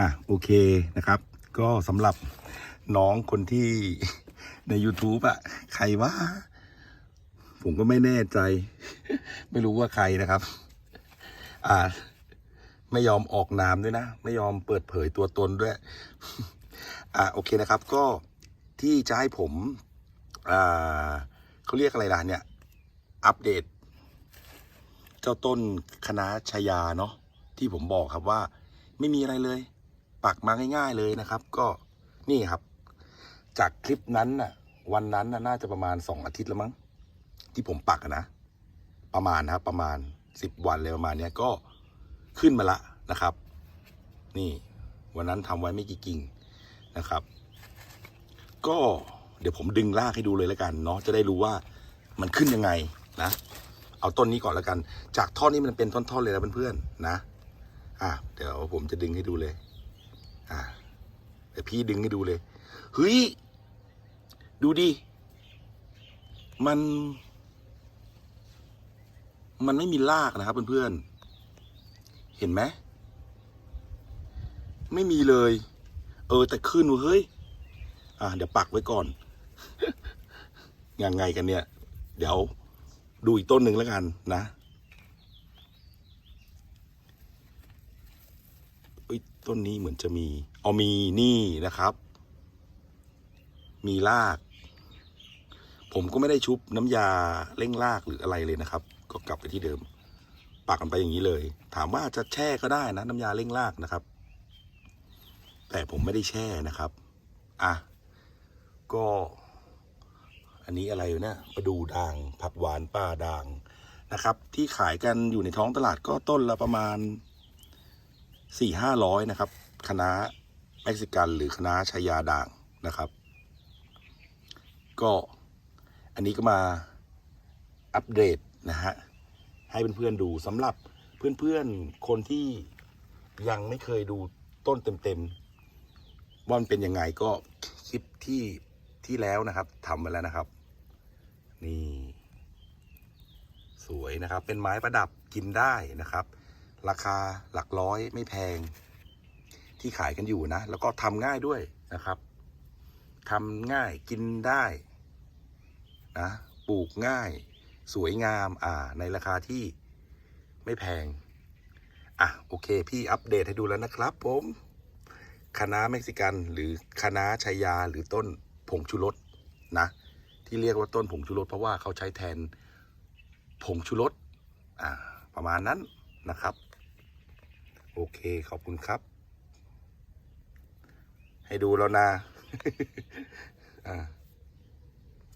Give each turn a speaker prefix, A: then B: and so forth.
A: อะโอเคนะครับ ก็สำหรับน้องคนที่ใน YouTube อะใครว่า ผมก็ไม่แน่ใจ ไม่รู้ว่าใครนะครับ อ่า ไม่ยอมออกนามด้วยนะ ไม่ยอมเปิดเผยตัวตนด้วย อ่าโอเคนะครับ ก็ที่จะให้ผม อ่าเขาเรียกอะไรล่ะเนี่ย อัปเดต เจ้าต้นคณะชายาเนาะที่ผมบอกครับว่า ไม่มีอะไรเลย ปักมาง่ายๆเลยนะครับ ก็นี่ครับ จากคลิปนั้นน่ะ วันนั้นน่ะน่าจะประมาณสองอาทิตย์แล้วมั้ง ที่ผมปักนะ ประมาณนะครับ ประมาณสิบวันเลยประมาณเนี้ยก็ขึ้นมาละนะครับ นี่วันนั้นทำไว้ไม่กี่กิ่งนะครับ ก็เดี๋ยวผมดึงรากให้ดูเลยแล้วกันเนาะจะได้รู้ว่ามันขึ้นยังไงนะ เอาต้นนี้ก่อนแล้วกัน จากท่อนนี้มันเป็นท่อนๆเลยนะเพื่อนๆนะ อะเดี๋ยวผมจะดึงให้ดูเลย อะเดี๋ยวพี่ดึงให้ดูเลยเฮ้ยดูดิ มัน มันไม่มีรากนะครับเพื่อนๆ เห็นไหม ไม่มีเลย เออแต่ขึ้นเว้ยเฮ้ย อะเดี๋ยวปักไว้ก่อน ยังไงกันเนี่ย เดี๋ยวดูอีกต้นหนึ่งแล้วกันนะ อ้ยต้นนี้เหมือนจะมีเอามีนี่นะครับ มีราก ผมก็ไม่ได้ชุบน้ำยาเร่งรากหรืออะไรเลยนะครับ ก็กลับไปที่เดิม ปักกันไปอย่างนี้เลย ถามว่าจะแช่ก็ได้นะน้ำยาเร่งรากนะครับ แต่ผมไม่ได้แช่นะครับอะก็ อันนี้อะไรอยู่เนี่ยประดูด่างผักหวานป้าด่างนะครับ ที่ขายกันอยู่ในท้องตลาดก็ต้นละประมาณ สี่ห้าร้อยนะครับคณะเม็กซิกันหรือคณะชายาด่างนะครับ ก็อันนี้ก็มาอัปเดตนะฮะให้เพื่อนๆดูสำหรับเพื่อนๆคนที่ยังไม่เคยดูต้นเต็มๆว่ามันเป็นยังไงก็คลิปที่ที่แล้วนะครับทำไปแล้วนะครับ นี่ สวยนะครับ เป็นไม้ประดับกินได้นะครับ ราคาหลักร้อยไม่แพง ที่ขายกันอยู่นะ แล้วก็ทำง่ายด้วยนะครับทำง่ายกินได้นะปลูกง่าย สวยงามอ่าในราคาที่ไม่แพง อะ โอเค พี่อัปเดตให้ดูแล้วนะครับผมคณะเม็กซิกันหรือคณะชายาหรือต้นผงชูรสนะ ที่เรียกว่าต้นผงชูรสเพราะว่าเขาใช้แทนผงชูรสอ่าประมาณนั้นนะครับ โอเคขอบคุณครับ ให้ดูแล้วนะ อ่า